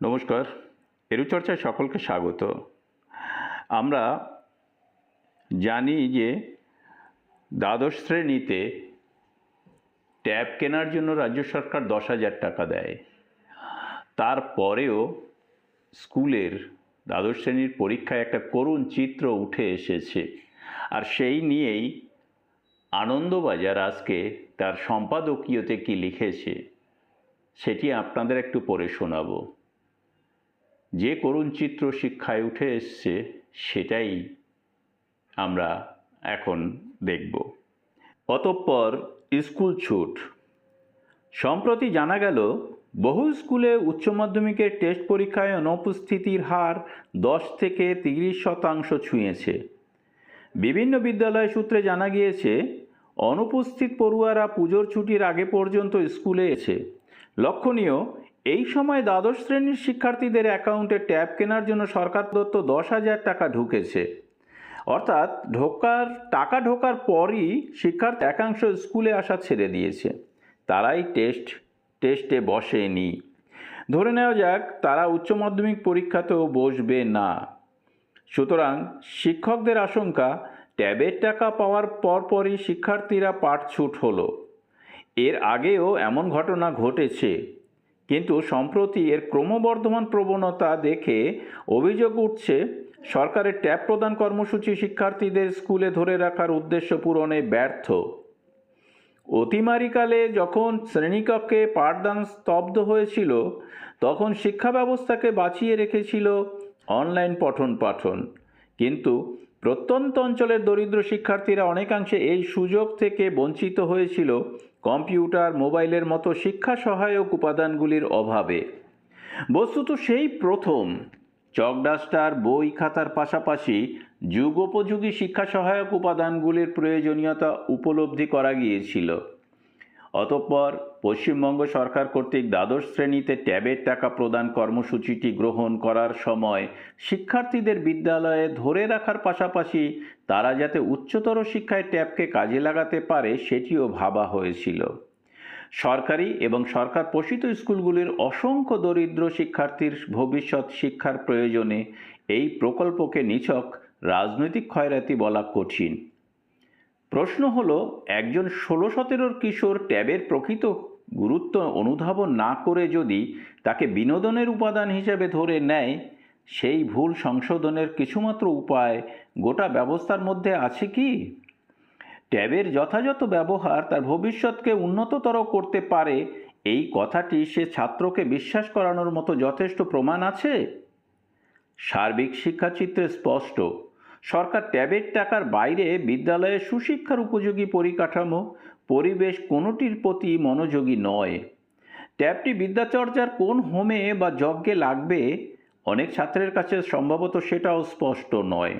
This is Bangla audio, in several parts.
নমস্কার, এরুচর্চায় সকলকে স্বাগত। আমরা জানি যে দ্বাদশ শ্রেণীতে ট্যাব কেনার জন্য রাজ্য সরকার দশ হাজার টাকা দেয়। তারপরেও স্কুলের দ্বাদশ শ্রেণির পরীক্ষায় একটা করুণ চিত্র উঠে এসেছে। আর সেই নিয়েই আনন্দবাজার আজকে তার সম্পাদকীয়তে কি লিখেছে, সেটি আপনাদের একটু পড়ে শোনাবো। যে করুণ চিত্র শিক্ষায় উঠে এসছে, সেটাই আমরা এখন দেখব। অতঃপর স্কুল ছুট। সম্প্রতি জানা গেল, বহু স্কুলে উচ্চ মাধ্যমিকের টেস্ট পরীক্ষায় অনুপস্থিতির হার দশ থেকে তিরিশ শতাংশ ছুঁয়েছে। বিভিন্ন বিদ্যালয় সূত্রে জানা গিয়েছে, অনুপস্থিত পড়ুয়ারা পুজোর ছুটির আগে পর্যন্ত স্কুলে এসে, লক্ষণীয় এই সময় দ্বাদশ শ্রেণির শিক্ষার্থীদের অ্যাকাউন্টে ট্যাব কেনার জন্য সরকার দত্ত দশ হাজার টাকা ঢুকেছে। অর্থাৎ ঢোকার, টাকা ঢোকার পরই শিক্ষার্থী একাংশ স্কুলে আসা ছেড়ে দিয়েছে। তারাই টেস্ট, টেস্টে বসেনি। ধরে নেওয়া যাক, তারা উচ্চ মাধ্যমিক পরীক্ষাতেও বসবে না। সুতরাং শিক্ষকদের আশঙ্কা, ট্যাবের টাকা পাওয়ার পরপরই শিক্ষার্থীরা পাঠছুট হলো। এর আগেও এমন ঘটনা ঘটেছে। কিন্তু সম্প্রতি এর ক্রমবর্ধমান প্রবণতা দেখে অভিযোগ উঠছে, সরকারের ট্যাব প্রদান কর্মসূচি শিক্ষার্থীদের স্কুলে ধরে রাখার উদ্দেশ্য পূরণে ব্যর্থ। অতিমারিকালে যখন শ্রেণীকক্ষে পাঠদান স্তব্ধ হয়েছিল, তখন শিক্ষা ব্যবস্থাকে বাঁচিয়ে রেখেছিল অনলাইন পঠন পাঠন। কিন্তু প্রত্যন্ত অঞ্চলের দরিদ্র শিক্ষার্থীরা অনেকাংশে এই সুযোগ থেকে বঞ্চিত হয়েছিল কম্পিউটার, মোবাইলের মতো শিক্ষা সহায়ক উপাদানগুলির অভাবে। বস্তুত সেই প্রথম, চকডাস্টার, বই খাতার পাশাপাশি যুগোপযোগী শিক্ষা সহায়ক উপাদানগুলির প্রয়োজনীয়তা উপলব্ধি করা গিয়েছিল। অতঃপর পশ্চিমবঙ্গ সরকার কর্তৃক দ্বাদশ শ্রেণীতে ট্যাবের টাকা প্রদান কর্মসূচিটি গ্রহণ করার সময় শিক্ষার্থীদের বিদ্যালয়ে ধরে রাখার পাশাপাশি তারা যাতে উচ্চতর শিক্ষায় ট্যাবকে কাজে লাগাতে পারে সেটিও ভাবা হয়েছিল। সরকারি এবং সরকার পোষিত স্কুলগুলির অসংখ্য দরিদ্র শিক্ষার্থীর ভবিষ্যৎ শিক্ষার প্রয়োজনে এই প্রকল্পকে নিছক রাজনৈতিক ক্ষয়রাতি বলা কঠিন। প্রশ্ন হলো, একজন ষোলো সতেরোর কিশোর ট্যাবের প্রকৃত গুরুত্ব অনুধাবন না করে যদি তাকে বিনোদনের উপাদান হিসেবে ধরে নেয়, সেই ভুল সংশোধনের কিছুমাত্র উপায় গোটা ব্যবস্থার মধ্যে আছে কি? ট্যাবের যথাযথ ব্যবহার তার ভবিষ্যৎকে উন্নততর করতে পারে, এই কথাটি সে ছাত্রকে বিশ্বাস করানোর মতো যথেষ্ট প্রমাণ আছে? সার্বিক শিক্ষাচিত্রে স্পষ্ট। সরকার ট্যাবের টাকার বাইরে বিদ্যালয়ে সুশিক্ষার উপযোগী পরিকাঠামো, পরিবেশ কোনোটির প্রতি মনোযোগী নয়। ট্যাবটি বিদ্যাচর্যার কোন হোমে বা যজ্ঞে লাগবে? অনেক ছাত্রের কাছে সম্ভবত সেটাও স্পষ্ট নয়।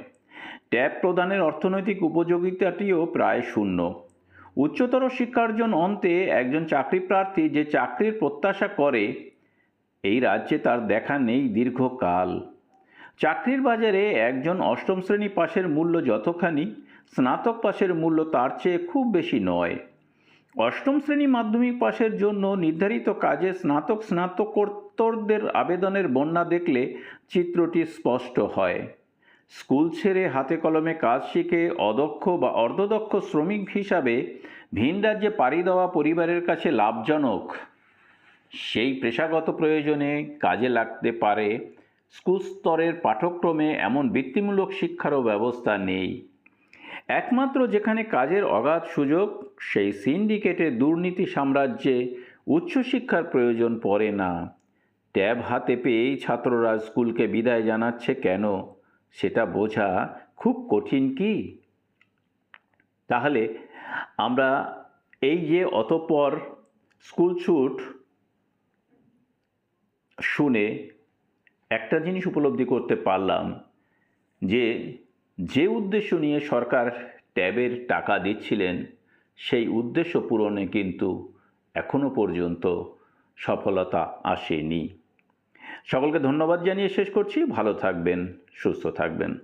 ট্যাব প্রদানের অর্থনৈতিক উপযোগিতাটিও প্রায় শূন্য। উচ্চতর শিক্ষার্জন অন্তে একজন চাকরি প্রার্থী যে চাকরির প্রত্যাশা করে, এই রাজ্যে তার দেখা নেই দীর্ঘকাল। চাকরির বাজারে একজন অষ্টম শ্রেণি পাশের মূল্য যতখানি, স্নাতক পাশের মূল্য তার চেয়ে খুব বেশি নয়। অষ্টম শ্রেণি মাধ্যমিক পাশের জন্য নির্ধারিত কাজে স্নাতক স্নাতকোত্তরদের আবেদনের বন্যা দেখলে চিত্রটি স্পষ্ট হয়। স্কুল ছেড়ে হাতে কলমে কাজ শিখে অদক্ষ বা অর্ধদক্ষ শ্রমিক হিসাবে ভিন রাজ্যে পাড়ি দেওয়া পরিবারের কাছে লাভজনক। সেই পেশাগত প্রয়োজনে কাজে লাগতে পারে স্কুল স্তরের পাঠ্যক্রমে এমন বৃত্তিমূলক শিক্ষারও ব্যবস্থা নেই। একমাত্র যেখানে কাজের অগাধ সুযোগ, সেই সিন্ডিকেটের দুর্নীতি সাম্রাজ্যে উচ্চশিক্ষার প্রয়োজন পড়ে না। ট্যাব হাতে পেয়েই ছাত্ররা স্কুলকে বিদায় জানাচ্ছে কেন? সেটা বোঝা খুব কঠিন কি? তাহলে আমরা এই যে অতঃপর স্কুল ছুট শুনে একটা জিনিস উপলব্ধি করতে পারলাম যে যে উদ্দেশ্য নিয়ে সরকার ট্যাবের টাকা দিচ্ছিলেন, সেই উদ্দেশ্য পূরণে কিন্তু এখনও পর্যন্ত সফলতা আসেনি। সকলকে ধন্যবাদ জানিয়ে শেষ করছি। ভালো থাকবেন, সুস্থ থাকবেন।